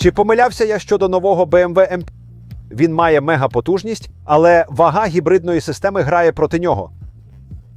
Чи помилявся я щодо нового BMW M5? Він має мегапотужність, але вага гібридної системи грає проти нього.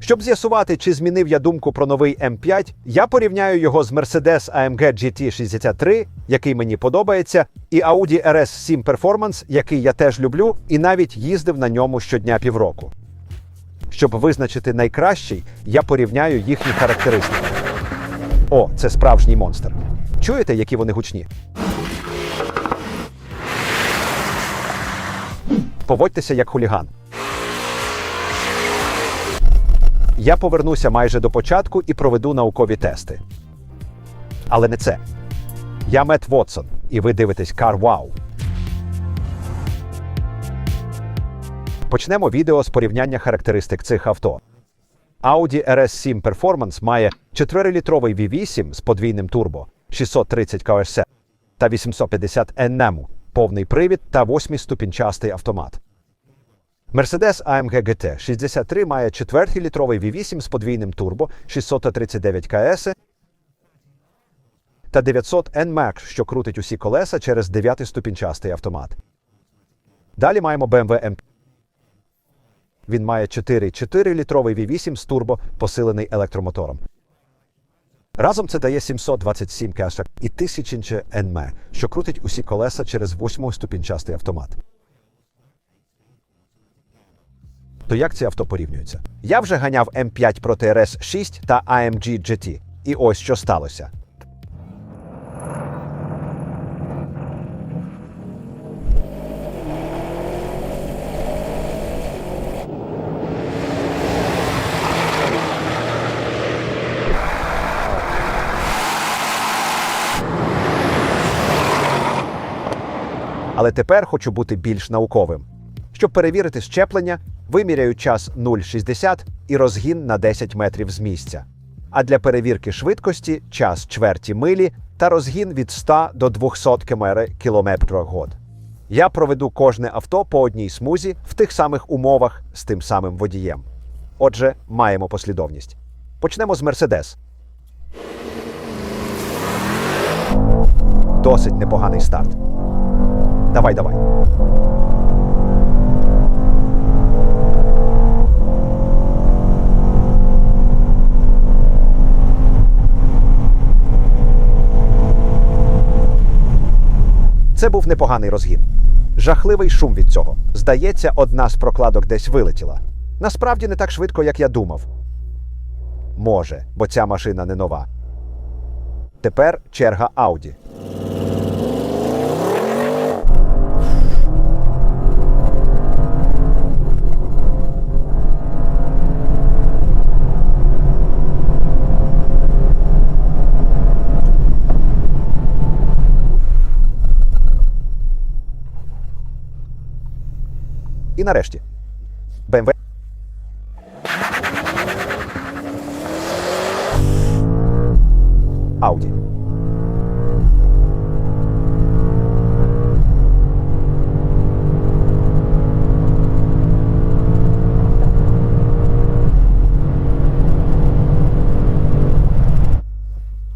Щоб з'ясувати, чи змінив я думку про новий М5, я порівняю його з Mercedes AMG GT63, який мені подобається, і Audi RS7 Performance, який я теж люблю, і навіть їздив на ньому щодня півроку. Щоб визначити найкращий, я порівняю їхні характеристики. О, це справжній монстр. Чуєте, які вони гучні? Поводьтеся як хуліган. Я повернуся майже до початку і проведу наукові тести. Але не це. Я Мет Вотсон, і ви дивитесь Car Wow. Почнемо відео з порівняння характеристик цих авто. Audi RS7 Performance має 4-літровий V8 з подвійним турбо, 630 КС та 850 NM, повний привід та 8-ступінчастий автомат. Mercedes AMG GT 63 має 4-літровий V8 з подвійним турбо, 639 КС та 900 NMAX, що крутить усі колеса через 9-ступінчастий автомат. Далі маємо BMW M. Він має 4-4-літровий V8 з турбо, посилений електромотором. Разом це дає 727 кешек і 1000 НМ, що крутить усі колеса через 8-ступінчастий автомат. То як ці авто порівнюються? Я вже ганяв М5 проти RS6 та AMG GT. І ось що сталося. Але тепер хочу бути більш науковим. Щоб перевірити щеплення, виміряю час 0,60 і розгін на 10 метрів з місця. А для перевірки швидкості час чверті милі та розгін від 100 до 200 км год. Я проведу кожне авто по одній смузі в тих самих умовах з тим самим водієм. Отже, маємо послідовність. Почнемо з Мерседес. Досить непоганий старт. Давай, давай. Це був непоганий розгін. Жахливий шум від цього. Здається, одна з прокладок десь вилетіла. Насправді не так швидко, як я думав. Може, бо ця машина не нова. Тепер черга Ауді. Нарешті. BMW. Audi.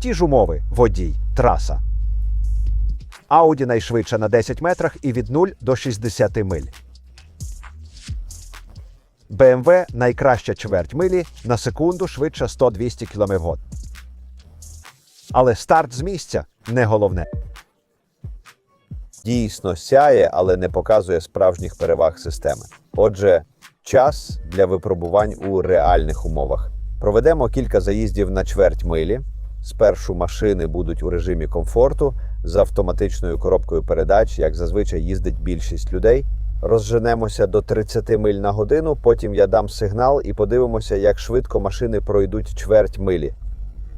Ті ж умови водій, траса. Audi найшвидша на 10 метрах і від 0 до 60 миль. BMW найкраща чверть милі на секунду швидше 100-200 км в год. Але старт з місця не головне. дійсно сяє, але не показує справжніх переваг системи. Отже, час для випробувань у реальних умовах. Проведемо кілька заїздів на чверть милі. Спершу машини будуть у режимі комфорту з автоматичною коробкою передач, як зазвичай їздить більшість людей. Розженемося до 30 миль на годину. Потім я дам сигнал і подивимося, як швидко машини пройдуть чверть милі.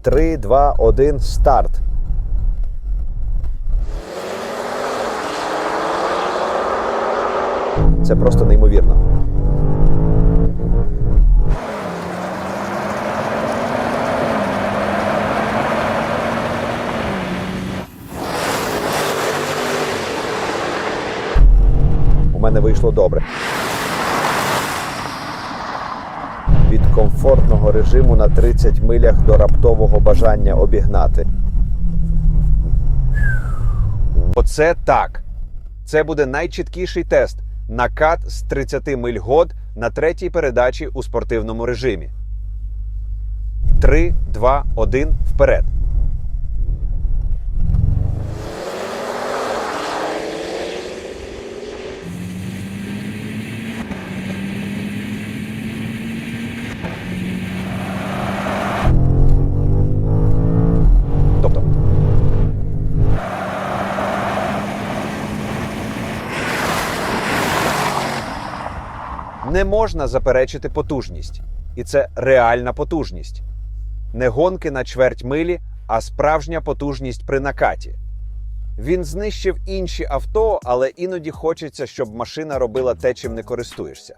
3, 2, 1, старт. Це просто неймовірно. Мене вийшло добре. Від комфортного режиму на 30 милях до раптового бажання обігнати. Оце так. Це буде найчіткіший тест. Накат з 30 миль год на третій передачі у спортивному режимі. 3, 2, 1, вперед. Не можна заперечити потужність. І це реальна потужність. Не гонки на чверть милі, а справжня потужність при накаті. Він знищив інші авто, але іноді хочеться, щоб машина робила те, чим не користуєшся.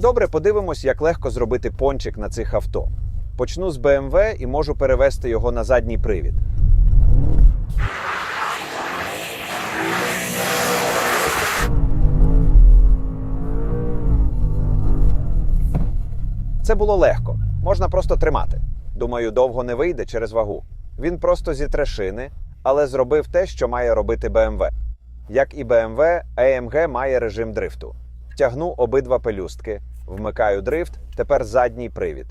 Добре, подивимось, як легко зробити пончик на цих авто. Почну з BMW і можу перевести його на задній привід. Це було легко. Можна просто тримати. Думаю, довго не вийде через вагу. Він просто зітре шини, але зробив те, що має робити BMW. Як і BMW, AMG має режим дрифту. Тягну обидва пелюстки, вмикаю дрифт, тепер задній привід.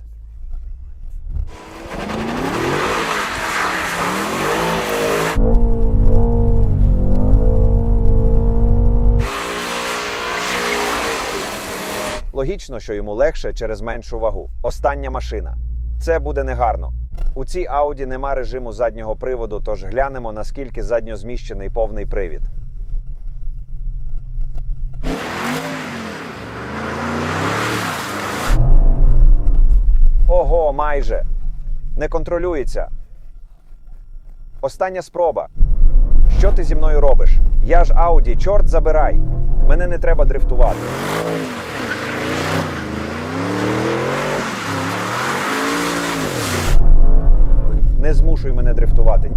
Логічно, що йому легше через меншу вагу. Остання машина. Це буде негарно. У цій Ауді нема режиму заднього приводу, тож глянемо, наскільки задньозміщений повний привід. Ого, майже. Не контролюється. Остання спроба. Що ти зі мною робиш? Я ж Ауді, чорт забирай. Мене не треба дрифтувати. Не змушуй мене дрифтувати.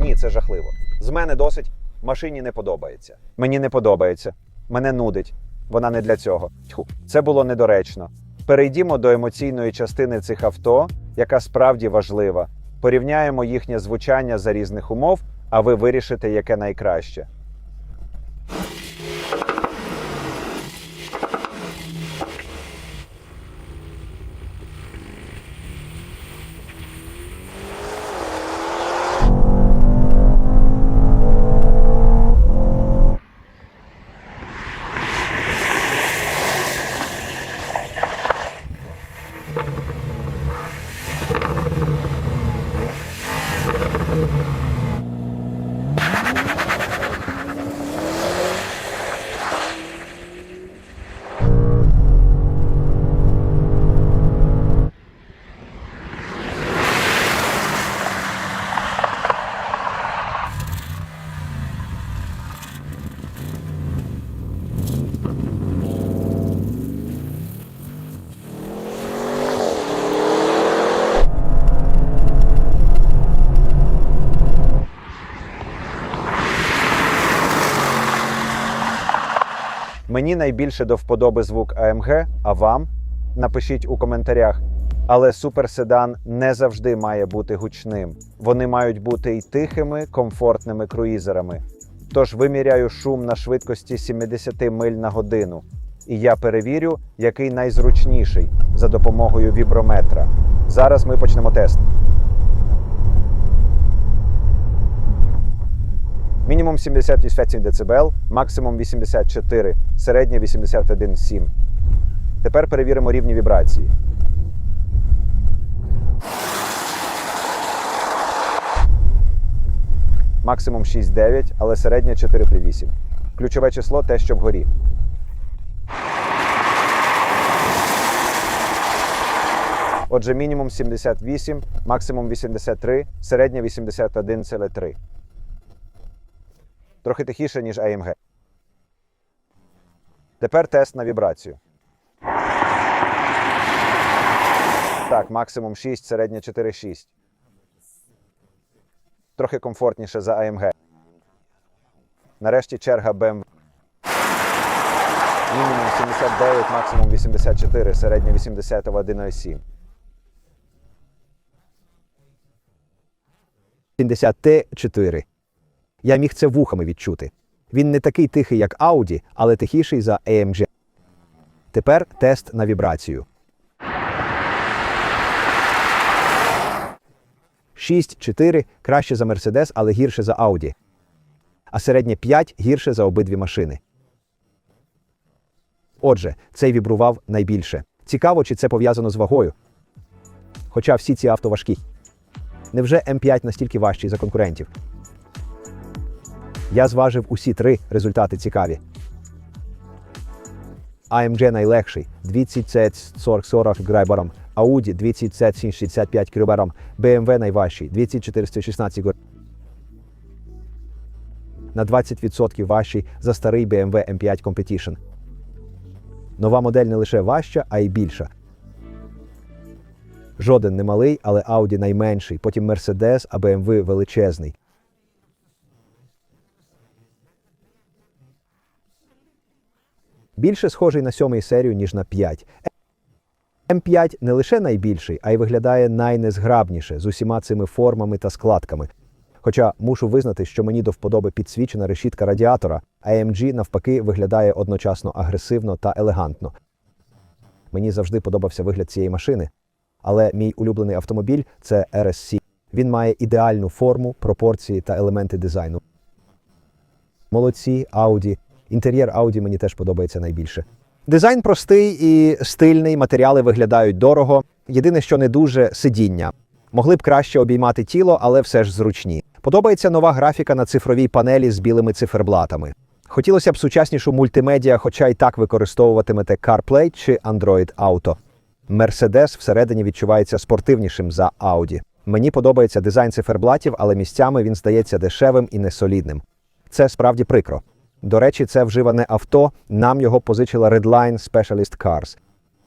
Ні, це жахливо. З мене досить. Машині не подобається. Мені не подобається. Мене нудить. Вона не для цього. Тьху, це було недоречно. Перейдімо до емоційної частини цих авто, яка справді важлива. Порівняємо їхнє звучання за різних умов, а ви вирішите, яке найкраще. Мені найбільше до вподоби звук AMG, а вам напишіть у коментарях. Але суперседан не завжди має бути гучним. Вони мають бути й тихими, комфортними круїзерами. Тож виміряю шум на швидкості 70 миль на годину. І я перевірю, який найзручніший за допомогою віброметра. Зараз ми почнемо тест. Мінімум 78 дБ, максимум 84, середнє 81,7. Тепер перевіримо рівні вібрації. Максимум 6,9, але середнє 4,8. Ключове число те, що вгорі. Отже, мінімум 78, максимум 83, середнє 81,3. Трохи тихіше, ніж AMG. Тепер тест на вібрацію. Так, максимум 6, середнє 4,6. Трохи комфортніше за AMG. Нарешті черга BMW. Мінімум 79, максимум 84, середнє 81,7. T4. Я міг це вухами відчути. Він не такий тихий, як Audi, але тихіший за AMG. Тепер тест на вібрацію. 6-4 краще за Mercedes, але гірше за Audi. А середнє 5 гірше за обидві машини. Отже, цей вібрував найбільше. Цікаво, чи це пов'язано з вагою. Хоча всі ці авто важкі. Невже М5 настільки важчий за конкурентів? Я зважив усі три результати цікаві. AMG найлегший 2040 грайбером, Audi 2065 кілобером, BMW найважчий 2416 гор. На 20% важчий за старий BMW M5 Competition. Нова модель не лише важча, а й більша. Жоден не малий, але Audi найменший, потім Mercedes, а BMW величезний. Більше схожий на сьомий серію, ніж на 5. М5 не лише найбільший, а й виглядає найнезграбніше з усіма цими формами та складками. Хоча мушу визнати, що мені до вподоби підсвічена решітка радіатора, а AMG навпаки виглядає одночасно агресивно та елегантно. Мені завжди подобався вигляд цієї машини. Але мій улюблений автомобіль це RSC. Він має ідеальну форму, пропорції та елементи дизайну. Молодці, Audi. Інтер'єр Audi мені теж подобається найбільше. Дизайн простий і стильний, матеріали виглядають дорого. Єдине, що не дуже сидіння. Могли б краще обіймати тіло, але все ж зручні. Подобається нова графіка на цифровій панелі з білими циферблатами. Хотілося б сучаснішу мультимедіа, хоча й так використовуватимете CarPlay чи Android Auto. Mercedes всередині відчувається спортивнішим за Audi. Мені подобається дизайн циферблатів, але місцями він здається дешевим і несолідним. Це справді прикро. До речі, це вживане авто. Нам його позичила Redline Specialist Cars.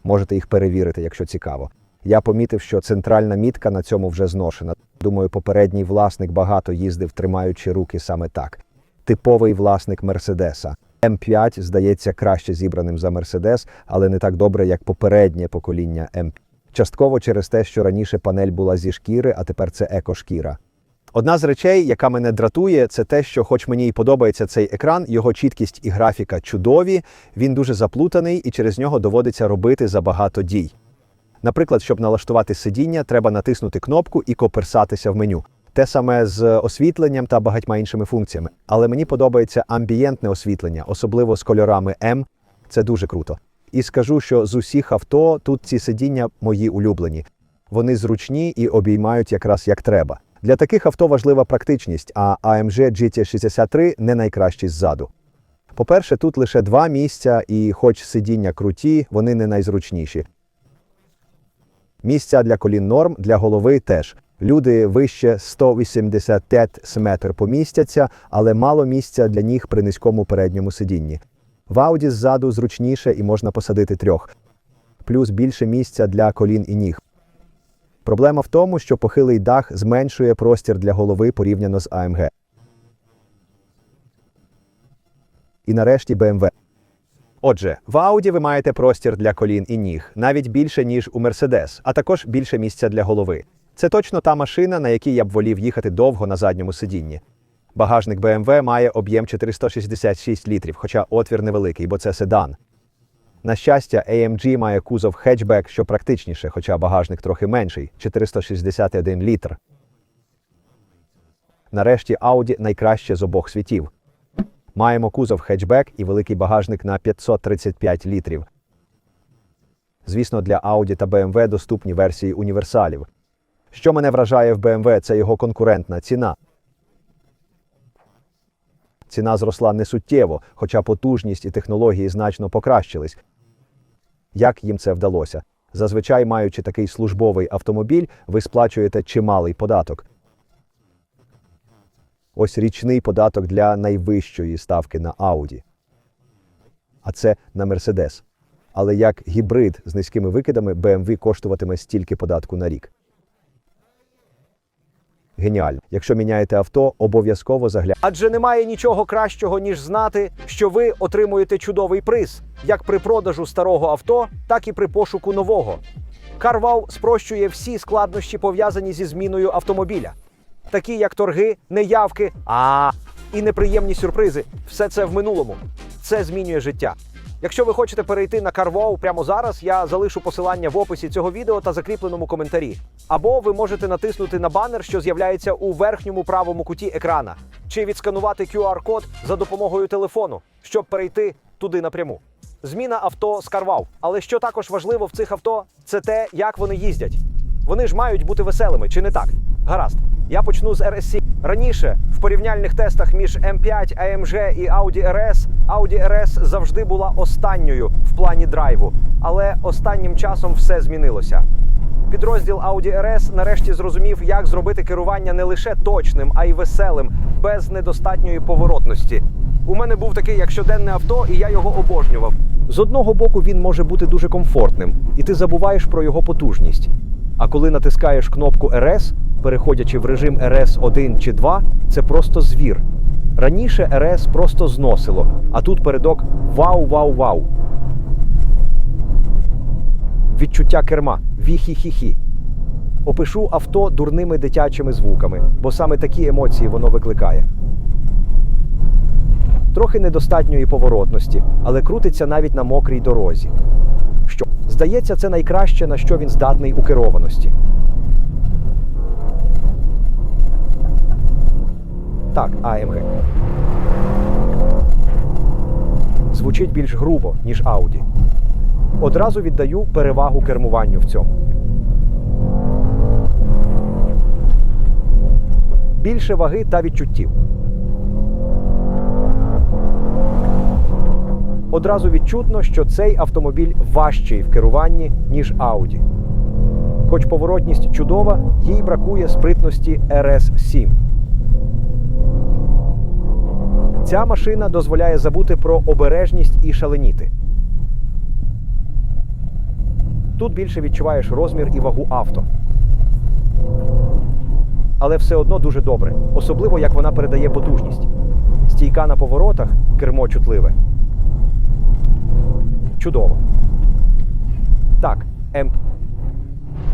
Можете їх перевірити, якщо цікаво. Я помітив, що центральна мітка на цьому вже зношена. Думаю, попередній власник багато їздив, тримаючи руки саме так. Типовий власник Мерседеса. М5 здається краще зібраним за Мерседес, але не так добре, як попереднє покоління М. Частково через те, що раніше панель була зі шкіри, а тепер це екошкіра. Одна з речей, яка мене дратує, це те, що, хоч мені і подобається цей екран, його чіткість і графіка чудові, він дуже заплутаний і через нього доводиться робити забагато дій. Наприклад, щоб налаштувати сидіння, треба натиснути кнопку і коперсатися в меню. Те саме з освітленням та багатьма іншими функціями. Але мені подобається амбієнтне освітлення, особливо з кольорами М. Це дуже круто. І скажу, що з усіх авто тут ці сидіння мої улюблені. Вони зручні і обіймають якраз як треба. Для таких авто важлива практичність, а AMG GT63 не найкращий ззаду. По-перше, тут лише два місця, і хоч сидіння круті, вони не найзручніші. Місця для колін норм, для голови теж. Люди вище 185 см помістяться, але мало місця для ніг при низькому передньому сидінні. В Audi ззаду зручніше і можна посадити трьох. Плюс більше місця для колін і ніг. Проблема в тому, що похилий дах зменшує простір для голови порівняно з AMG. І нарешті BMW. Отже, в Audi ви маєте простір для колін і ніг, навіть більше, ніж у Mercedes, а також більше місця для голови. Це точно та машина, на якій я б волів їхати довго на задньому сидінні. Багажник BMW має об'єм 466 літрів, хоча отвір невеликий, бо це седан. На щастя, AMG має кузов хетчбек, що практичніше, хоча багажник трохи менший 461 літр. Нарешті Audi найкраще з обох світів. Маємо кузов хетчбек і великий багажник на 535 літрів. Звісно, для Audi та BMW доступні версії універсалів. Що мене вражає в BMW, це його конкурентна ціна. Ціна зросла не суттєво, хоча потужність і технології значно покращились. Як їм це вдалося? Зазвичай, маючи такий службовий автомобіль, ви сплачуєте чималий податок. Ось річний податок для найвищої ставки на Ауді. А це на Мерседес. Але як гібрид з низькими викидами BMW коштуватиме стільки податку на рік. Геніально. Якщо міняєте авто, обов'язково загляньте. Адже немає нічого кращого, ніж знати, що ви отримуєте чудовий приз, як при продажу старого авто, так і при пошуку нового. CarWow спрощує всі складнощі, пов'язані зі зміною автомобіля. такі як торги, неявки, а і неприємні сюрпризи. Все це в минулому. Це змінює життя. Якщо ви хочете перейти на CarWow прямо зараз, я залишу посилання в описі цього відео та закріпленому коментарі. Або ви можете натиснути на банер, що з'являється у верхньому правому куті екрана, чи відсканувати QR-код за допомогою телефону, щоб перейти туди напряму. Зміна авто з CarWow. Але що також важливо в цих авто, це те, як вони їздять. Вони ж мають бути веселими, чи не так? Гаразд. Я почну з RS7. Раніше в порівняльних тестах між M5, AMG і Audi RS, Audi RS завжди була останньою в плані драйву. Але останнім часом все змінилося. Підрозділ Audi RS нарешті зрозумів, як зробити керування не лише точним, а й веселим, без недостатньої поворотності. У мене був такий як щоденне авто, і я його обожнював. З одного боку, він може бути дуже комфортним, і ти забуваєш про його потужність. А коли натискаєш кнопку RS, переходячи в режим RS 1 чи 2, це просто звір. Раніше RS просто зносило, а тут передок вау-вау-вау. Відчуття керма ві-хі-хі-хі. Опишу авто дурними дитячими звуками, бо саме такі емоції воно викликає. Трохи недостатньої поворотності, але крутиться навіть на мокрій дорозі. Що здається, це найкраще, на що він здатний у керованості. Так, АМГ. Звучить більш грубо, ніж Audi. Одразу віддаю перевагу кермуванню в цьому. Більше ваги та відчуттів. Одразу відчутно, що цей автомобіль важчий в керуванні, ніж Audi. Хоч поворотність чудова, їй бракує спритності RS7. Ця машина дозволяє забути про обережність і шаленіти. Тут більше відчуваєш розмір і вагу авто. Але все одно дуже добре, особливо як вона передає потужність. Стійка на поворотах, кермо чутливе. Чудово. Так, М.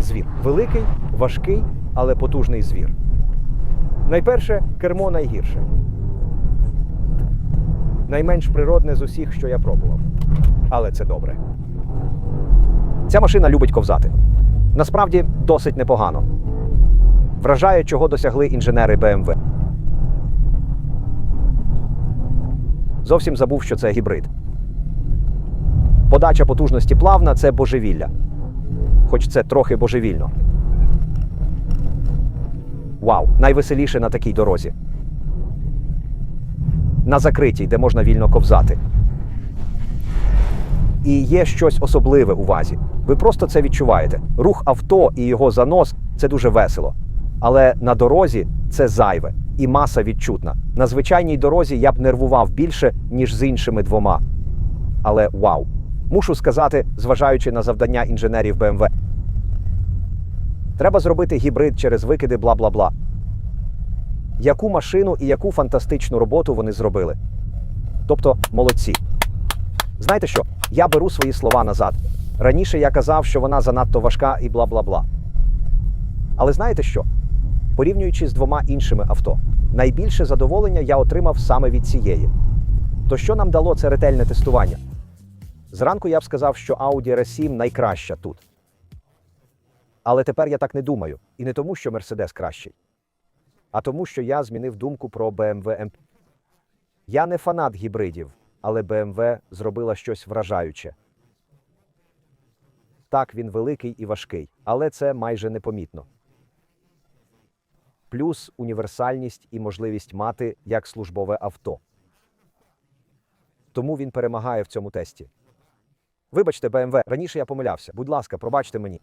Звір. Великий, важкий, але потужний звір. Найперше, кермо найгірше. Найменш природне з усіх, що я пробував. Але це добре. Ця машина любить ковзати. Насправді досить непогано. Вражає, чого досягли інженери BMW. Зовсім забув, що це гібрид. Подача потужності плавна це божевілля. Хоч це трохи божевільно. Вау! Найвеселіше на такій дорозі. На закритій, де можна вільно ковзати. І є щось особливе у вазі. Ви просто це відчуваєте. Рух авто і його занос це дуже весело. Але на дорозі це зайве і маса відчутна. На звичайній дорозі я б нервував більше, ніж з іншими двома. Але вау! Мушу сказати, зважаючи на завдання інженерів BMW. Треба зробити гібрид через викиди бла бла бла. Яку машину і яку фантастичну роботу вони зробили. Тобто молодці. Знаєте що? Я беру свої слова назад. Раніше я казав, що вона занадто важка і бла бла бла. Але знаєте що? Порівнюючи з двома іншими авто, найбільше задоволення я отримав саме від цієї. То що нам дало це ретельне тестування? Зранку я б сказав, що Audi RS7 найкраща тут. Але тепер я так не думаю. І не тому, що Mercedes кращий, а тому, що я змінив думку про BMW M. Я не фанат гібридів, але BMW зробила щось вражаюче. Так, він великий і важкий, але це майже непомітно. Плюс універсальність і можливість мати як службове авто. Тому він перемагає в цьому тесті. Вибачте, BMW, раніше я помилявся. Будь ласка, пробачте мені.